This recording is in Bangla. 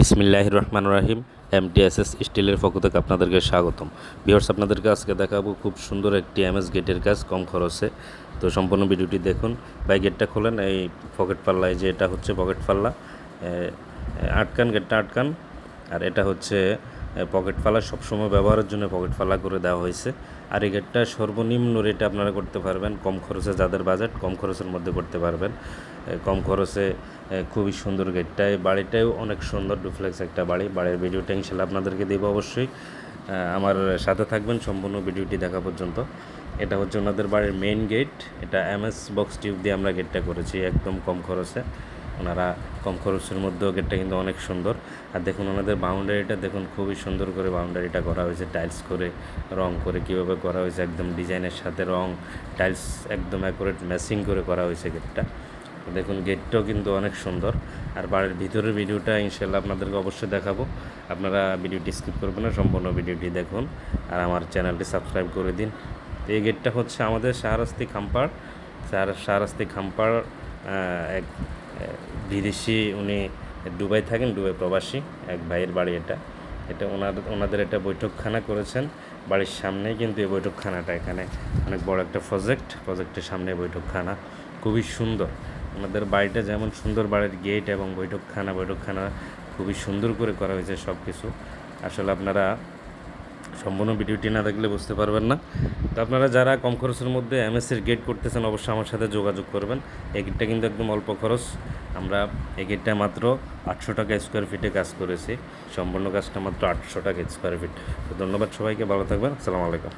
বিসমিল্লাহ রহমান রাহিম এমটিএসএস স্টিলের পক্ষ থেকে আপনাদেরকে স্বাগতম। বিহার্স আপনাদেরকে আজকে দেখাবো খুব সুন্দর একটি এমএস গেটের কাজ, কম খরচে। তো সম্পূর্ণ ভিডিওটি দেখুন। ভাই, গেটটা খোলেন, এই পকেট পাল্লায় যে এটা হচ্ছে পকেট পাল্লা আটকান, গেটটা আটকান। আর এটা হচ্ছে পকেট পাল্লা, সবসময় ব্যবহারের জন্য পকেট পাল্লা করে দেওয়া হয়েছে। আর এই গেটটা সর্বনিম্ন রেটে আপনারা করতে পারবেন, কম খরচে যাদের বাজেট, কম খরচের মধ্যে করতে পারবেন। কম খরচে খুবই সুন্দর গেটটা এই বাড়িটাও অনেক সুন্দর ডুপ্লেক্স একটা বাড়ি। বাড়ির ভিডিওটা ইনশাল্লাহ আপনাদেরকে দেবো অবশ্যই। আমার সাথে থাকবেন সম্পূর্ণ ভিডিওটি দেখা পর্যন্ত। এটা হচ্ছে ওনাদের বাড়ির মেইন গেট এটা এমএস বক্স টিউব দিয়ে আমরা গেটটা করেছি, একদম কম খরচে। ওনারা কম খরচের মধ্যেও গেটটা কিন্তু অনেক সুন্দর। আর দেখুন ওনাদের বাউন্ডারিটা দেখুন খুবই সুন্দর করে বাউন্ডারিটা করা হয়েছে। টাইলস করে, রং করে কীভাবে করা হয়েছে, একদম ডিজাইনের সাথে রং। টাইলস একদম অ্যাকুরেট ম্যাচিং করে করা হয়েছে গেটটা দেখুন গেটটাও কিন্তু অনেক সুন্দর। আর বাড়ির ভিতরের ভিডিওটা ইনশাল্লাহ আপনাদেরকে অবশ্যই দেখাবো। আপনারা ভিডিওটি স্কিপ করবেন না, সম্পূর্ণ ভিডিওটি দেখুন। আর আমার চ্যানেলটি সাবস্ক্রাইব করে দিন। তো এই গেটটা হচ্ছে আমাদের শাহরাস্তি খাম্পাড় শাহরা- শাহরাস্তি খাম্পাড় এক বিদেশি উনি দুবাই থাকেন, দুবাই প্রবাসী, এক ভাইয়ের বাড়ি এটা। এটা ওনার, ওনাদের একটা বৈঠকখানা করেছেন। বাড়ির সামনেই কিন্তু এই বৈঠকখানাটা এখানে। অনেক বড় একটা প্রজেক্ট প্রজেক্টের সামনে বৈঠকখানা। খুবই সুন্দর। ওনাদের বাড়িটা যেমন সুন্দর বাড়ির গেট এবং বৈঠকখানা বৈঠকখানা খুবই সুন্দর করে করা হয়েছে সব কিছু আসলে আপনারা সম্পূর্ণ ভিডিওটি না দেখলে বুঝতে পারবেন না। তো আপনারা যারা কম খরচের মধ্যে এমএসের গেট করতেছেন, অবশ্যই আমার সাথে যোগাযোগ করবেন। এই গেটটা কিন্তু একদম অল্প খরচ। আমরা এই গেটটা মাত্র আটশো টাকা স্কোয়ার ফিটে কাজ করেছি। সম্পূর্ণ কাজটা মাত্র আটশো টাকা স্কোয়ার ফিট তো ধন্যবাদ সবাইকে, ভালো থাকবেন। আসসালামু আলাইকুম।